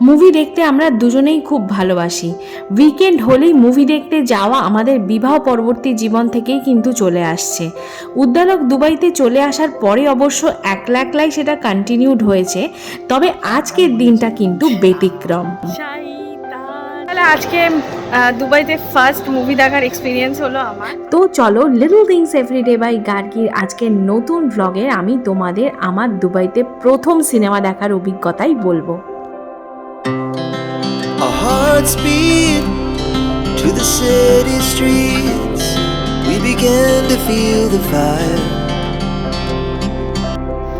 Movie দেখতে আমরা দুজনেই খুব ভালোবাসি। উইকেন্ড হলেই মুভি দেখতে যাওয়া আমাদের বিবাহ পরবর্তী জীবন থেকেই কিন্তু চলে আসছে। উদ্দালক দুবাইতে চলে আসার পরে অবশ্য একলা একলাই সেটা কন্টিনিউড হয়েছে তবে আজকের দিনটা কিন্তু ব্যতিক্রম। তাহলে আজকে দুবাইতে ফার্স্ট মুভি দেখার এক্সপিরিয়েন্স হলো আমার। তো চলো লিটল থিংস এভরিডে বাই গার্গির আজকের নতুন ব্লগে আমি তোমাদের আমার দুবাইতে প্রথম সিনেমা দেখার অভিজ্ঞতাই বলব। Hearts beat to the city streets. We began to feel the fire.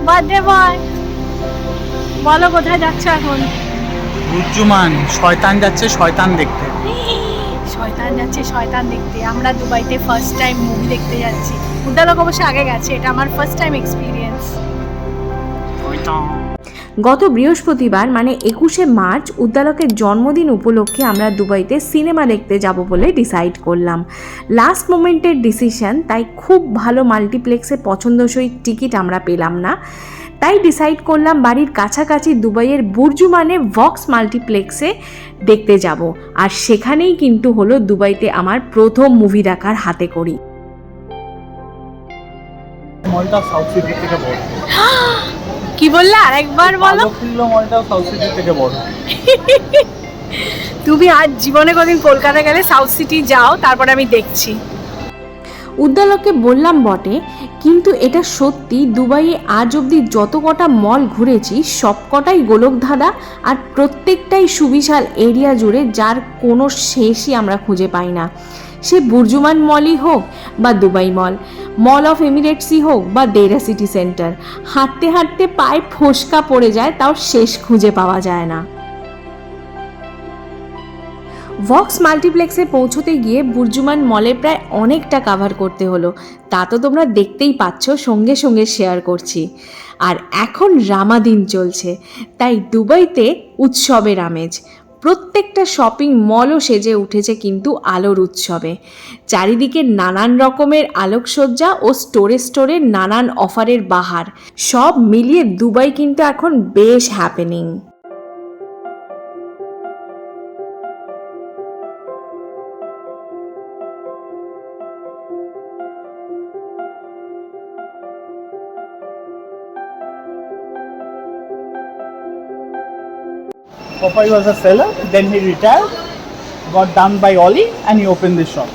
Birthday boy বলো কোথায় যাচ্ছ এখন? বুজ্জুমান শয়তান যাচ্ছে শয়তান দেখতে। শয়তান যাচ্ছে শয়তান দেখতে। আমরা দুবাইতে ফার্স্ট টাইম মুভি দেখতে যাচ্ছি। উদ্দালক অবশ্য আগে গেছে এটা আমার ফার্স্ট টাইম এক্সপিরিয়েন্স গত বৃহস্পতিবার মানে একুশে মার্চ উদ্দালকের জন্মদিন উপলক্ষে আমরা দুবাইতে সিনেমা দেখতে যাব বলে ডিসাইড করলাম। লাস্ট মোমেন্টের ডিসিশন তাই খুব ভালো মাল্টিপ্লেক্সে পছন্দসই টিকিট আমরা পেলাম না। তাই ডিসাইড করলাম বাড়ির কাছাকাছি দুবাইয়ের বুর্জুমানে ভক্স মাল্টিপ্লেক্সে দেখতে যাব। আর সেখানেই কিন্তু হলো দুবাইতে আমার প্রথম মুভি দেখার হাতে করি। মলটা সাউথ সিটি থেকে কি বললে? আরেকবার বলো। বালকফুল্ল মলটা সাউথ সিটি থেকে বড়। তুমি আজ জীবনে কদিন কলকাতা গেলে সাউথ সিটি যাও তারপরে আমি দেখছি। উদ্দালককে বললাম বটে কিন্তু এটা সত্যি দুবাইয়ে আজ অবধি যত কটা মল ঘুরেছি সব কটাই গোলকধাঁধা আর প্রত্যেকটাই সুবিশাল এরিয়া জুড়ে যার কোনো শেষই আমরা খুঁজে পাই না। সে বুর্জুমান মলই হোক বা দুবাই মল মল অফ এমিরেটসই হোক বা দেরা সিটি সেন্টার হাঁটতে হাঁটতে পায়ে ফোসকা পড়ে যায়, তাও শেষ খুঁজে পাওয়া যায় না। ভক্স মাল্টিপ্লেক্সে পৌঁছতে গিয়ে বুর্জুমান মলে প্রায় অনেকটা কাভার করতে হলো। তা তো তোমরা দেখতেই পাচ্ছ, সঙ্গে সঙ্গে শেয়ার করছি। আর এখন রামাদিন চলছে, তাই দুবাইতে উৎসবের আমেজ। প্রত্যেকটা শপিং মলও সেজে উঠেছে কিন্তু আলোর উৎসবে। চারিদিকে নানান রকমের আলোকসজ্জা ও স্টোরে স্টোরে নানান অফারের বাহার। সব মিলিয়ে দুবাই কিন্তু এখন বেশ happening Popeye was a seller, then he retired, got dumped by Ollie, and he opened this shop.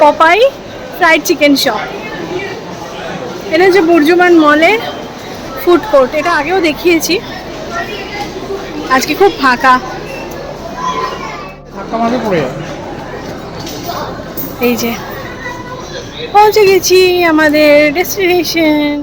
Popeye fried chicken shop এটা হচ্ছে বুর্জুমান মলের ফুড কোর্ট এটা আগেও দেখিয়েছি। আজকে খুব ফাঁকা। এই যে পৌঁছে গেছি আমাদের ডেস্টিনেশন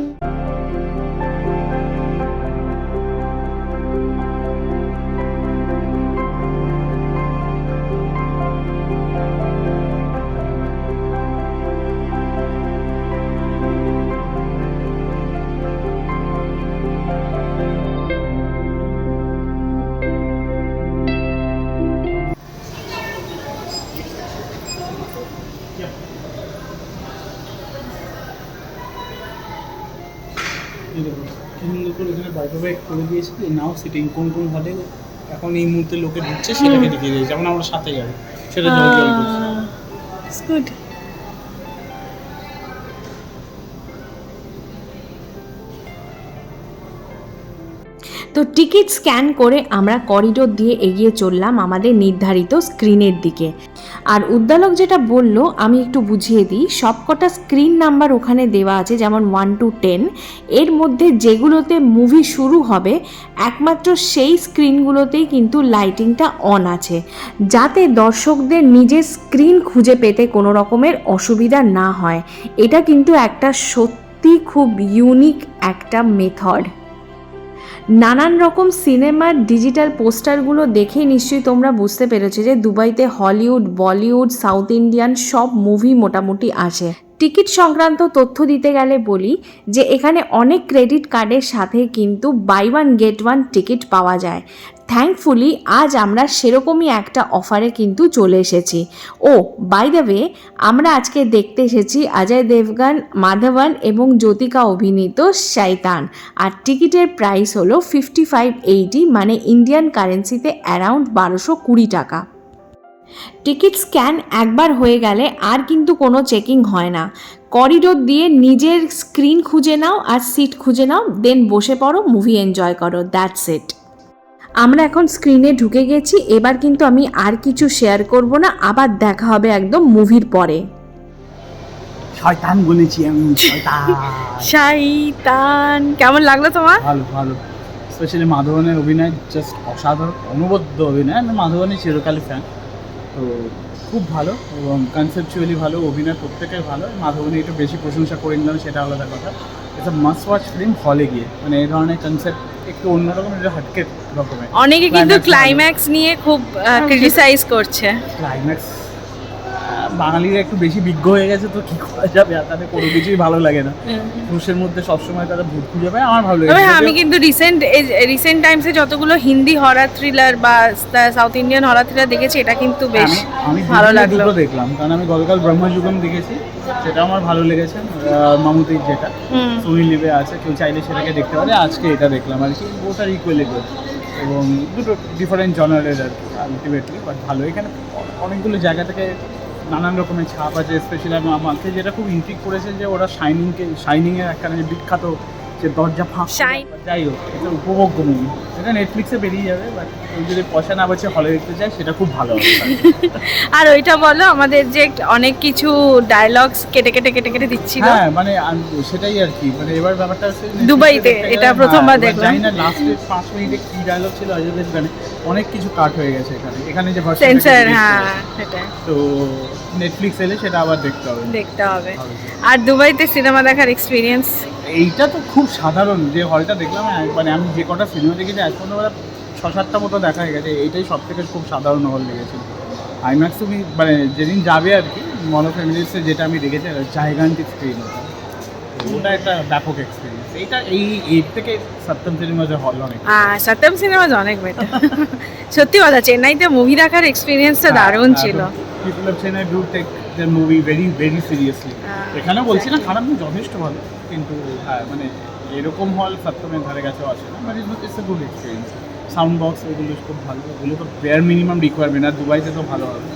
সুন্দর করে এখানে করে দিয়েছে নাও সিটিং কোন কোন হলে এখন এই মুহূর্তে লোকে ঢুকছে সেটাকে দেখিয়ে দিয়েছে। যেমন আমরা সাথে যাব সেটা জল জল করছে। গুড তো টিকিট স্ক্যান করে আমরা করিডোর দিয়ে এগিয়ে চললাম আমাদের নির্ধারিত স্ক্রিনের দিকে। আর উদ্দালক যেটা বলল, আমি একটু বুঝিয়ে দিই, সবকটা স্ক্রিন নাম্বার ওখানে দেওয়া আছে, যেমন ওয়ান টু টেন এর মধ্যে যেগুলোতে মুভি শুরু হবে, একমাত্র সেই স্ক্রিনগুলোতেই কিন্তু লাইটিংটা অন আছে। যাতে দর্শকদের নিজের স্ক্রিন খুঁজে পেতে কোনো রকমের অসুবিধা না হয়। এটা কিন্তু একটা সত্যি খুব ইউনিক একটা মেথড নানান রকম সিনেমার ডিজিটাল পোস্টারগুলো দেখেই নিশ্চয়ই তোমরা বুঝতে পেরেছ যে দুবাইতে হলিউড, বলিউড, সাউথ ইন্ডিয়ান সব মুভি মোটামুটি আসে। টিকিট সংক্রান্ত তথ্য দিতে গেলে বলি যে এখানে অনেক ক্রেডিট কার্ডের সাথে কিন্তু buy one get one ticket পাওয়া যায়। থ্যাঙ্কফুলি আজ আমরা সেরকমই একটা অফারে কিন্তু চলে এসেছি। ও বাই দ্য ওয়ে আমরা আজকে দেখতে এসেছি অজয় দেবগান, মাধবন এবং জ্যোতিকা অভিনীত শৈতান আর টিকিটের প্রাইস হলো ফিফটি ফাইভ এইটি মানে ইন্ডিয়ান কারেন্সিতে অ্যারাউন্ড বারোশো কুড়ি টাকা। টিকিট স্ক্যান একবার হয়ে গেলে আর কিন্তু কোনো চেকিং হয় না। করিডোর দিয়ে নিজের স্ক্রিন খুঁজে নাও আর সিট খুঁজে নাও দেন বসে পড়ো মুভি এনজয় করো দ্যাটস ইট। আমরা এখন স্ক্রিনে ঢুকে গেছি এবার কিন্তু আমি আর কিছু শেয়ার করব না আবার দেখা হবে একদম মুভির পরে। শয়তান বলেছি আমি শয়তান। কেমন লাগল তোমার? ভালো ভালো। স্পেশালি মাধবনের অভিনয় জাস্ট অসাধারণ অনবদ্য অভিনয়। আমি মাধবনের চিরকালই ফ্যান তো খুব ভালো এবং কনসেপচুয়ালি ভালো অভিনয় প্রত্যেকের ভালো। মাধবনী একটু বেশি প্রশংসা করে নিলাম সেটা আলাদা কথা। এটা মাস ওয়াচ ফিল্ম হলে গিয়ে। মানে এই ধরনের কনসেপ্ট একটু অন্যরকম এটা হাটকে রকমের। অনেকে কিন্তু ক্লাইম্যাক্স নিয়ে খুব ক্রিটিসাইজ করছে। ক্লাইম্যাক্স বাঙালিরা একটু বেশি বিজ্ঞ হয়ে গেছে তো কি করা যাবে? আর তাদের কোনো কিছুই ভালো লাগে না। পুরুষের মধ্যে সবসময় তারা ভূত খুঁজে পায় আমার ভালো লাগে আমি কিন্তু রিসেন্ট রিসেন্ট টাইমসে যতগুলো হিন্দি হরার থ্রিলার বা সাউথ ইন্ডিয়ান হরার থ্রিলার দেখেছি এটা কিন্তু বেশ আমি ভালো লাগল। দেখলাম কারণ আমি গতকাল ব্রহ্মযুগম দেখেছি সেটা আমার ভালো লেগেছে মামুতির যেটা। সুনীল লিবে আছে কেউ চাইলে সেটাকে দেখতে পারে আজকে এটা দেখলাম আর কি ওটার ইকুয়ালি গুড এবং দুটো ডিফারেন্ট জনারের আর কি আলটিমেটলি বাট ভালো। এখানে অনেকগুলো জায়গা থেকে নানান রকমের ছাপ আছে স্পেশালি আমাকে যেটা খুব ইন্ট্রিক করেছে যে ওরা শাইনিংকে শাইনিংয়ের একটা বিখ্যাত যে দরজা ফাঁক যাই হোক এটা উপভোগ্য মুভি এটা নেটফ্লিক্সে বেরিয়ে যাবে বাট যদি পয়সা না বাঁচে হলে দেখতে চায় সেটা খুব ভালো হবে। আর ওইটা বলো আমাদের যে অনেক কিছু ডায়লগস কেটে কেটে কেটে কেটে দিচ্ছিল। হ্যাঁ মানে সেটাই আর কি মানে এবার ব্যাপারটা হচ্ছে দুবাইতে, এটা প্রথমবার হ্যাঁ, দেখলাম। জানি না লাস্টে পাঁচ মিনিটে কি ডায়লগ ছিল অজয় দেবগানে অনেক কিছু কাট হয়ে গেছে এখানে। এখানে যে version সেন্সার হ্যাঁ। সেটাই। তো নেটফ্লিক্স এলে সেটা আবার দেখতে হবে। দেখতে হবে। আর দুবাইতে সিনেমা দেখার এক্সপিরিয়েন্স এইটা তো খুব সাধারণ যে হলটা দেখলাম এক- মানে আমি যে কটা সিনেমা দেখেছি এক পর্যন্ত ছ সাতটা মতো দেখা হয়ে গেছে। এইটাই সব থেকে খুব সাধারণ হল লেগেছিল আইম্যাক্স তুমি মানে যেদিন যাবে আর কি মনো ফ্যামিলিসে যেটা আমি দেখেছি জায়গান্টিক স্ক্রিন ওটা। ওটা একটা ব্যাপক এক্সপিরিয়েন্স এইটা এই এর থেকে সপ্তম সিনেমা হল অনেক সত্যম সিনেমা অনেক বেটার সত্যি কথা চেন্নাইতে মুভি দেখার এক্সপিরিয়েন্সটা হ্যাঁ, দারুণ ছিল। People of Chennai do take the movie very very seriously হ্যাঁ, এখানেও বলছি না খারাপ না যথেষ্ট ভালো কিন্তু হ্যাঁ মানে এরকম হল সপ্তমের ধারে কাছেও আসে না but it's a good experience sound box এগুলো খুব ভালো এগুলো তো বেয়ার মিনিমাম রিকোয়ারমেন্ট আর দুবাইতে তো ভালো হবে।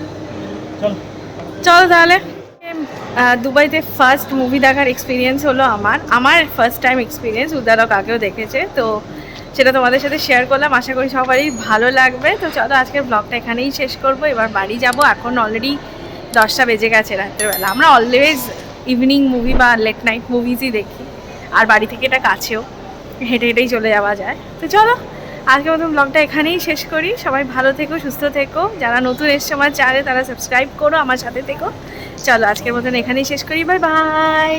চল। চলো তাহলে। দুবাইতে ফার্স্ট মুভি দেখার এক্সপিরিয়েন্স হলো আমার। আমার ফার্স্ট টাইম এক্সপিরিয়েন্স উদারক আগেও দেখেছে। তো সেটা তোমাদের সাথে শেয়ার করলাম। আশা করি সবারই ভালো লাগবে। তো চলো আজকের ব্লগটা এখানেই শেষ করব। এবার বাড়ি যাব। এখন অলরেডি দশটা বেজে গেছে রাত্রেবেলা। আমরা অলওয়েজ ইভিনিং মুভি বা লেট নাইট মুভিজই দেখি। আর বাড়ি থেকে এটা কাছেও। হেঁটে হেঁটেই চলে যাওয়া যায়। তো চলো আজকের মতন ব্লগটা এখানেই শেষ করি। সবাই ভালো থেকো, সুস্থ থেকো। যারা নতুন এসছে আমার চ্যানেলে তারা সাবস্ক্রাইব করো, আমার সাথে থেকো। চলো আজকের মতন এখানেই শেষ করি। Bye bye